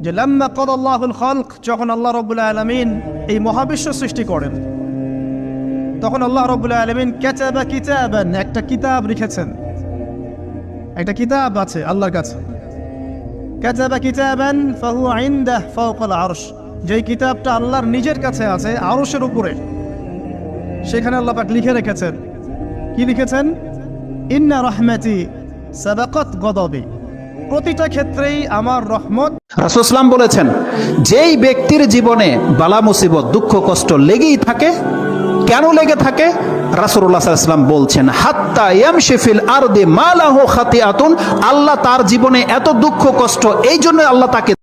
যে লাম্মা কদাল্লাহুল খালক, যখন আল্লাহ রব্বুল আলমিন এই মহাবিশ্ব সৃষ্টি করেন, তখন আল্লাহ রব্বুল আলমিন ক্যাচাবা কিতাবান, একটা কিতাব লিখেছেন। একটা কিতাব আছে আল্লাহর কাছে। ক্যাচাবা কিতাবান ফাহু আইন্দাহ ফাওকাল আরশ। যেই কিতাবটা আল্লাহর নিজের কাছে আছে, আরশের উপরে। সেখানে আল্লাহ পাক লিখে রেখেছেন। কি লিখেছেন? ইন্না রহমাতি সাবাকাত গদবি। প্রতিটা ক্ষেত্রেই আমার রহমত। রাসুসলাম বলেছেন, যেই ব্যক্তির জীবনে বালা, মুসিবত, দুঃখ, কষ্ট লেগেই থাকে, কেন লেগে থাকে? রাসুল্লাহ বলছেন, হাত্তা খাতি আতুন আল্লাহ তার জীবনে এত দুঃখ, কষ্ট, এই জন্য আল্লাহ তাকে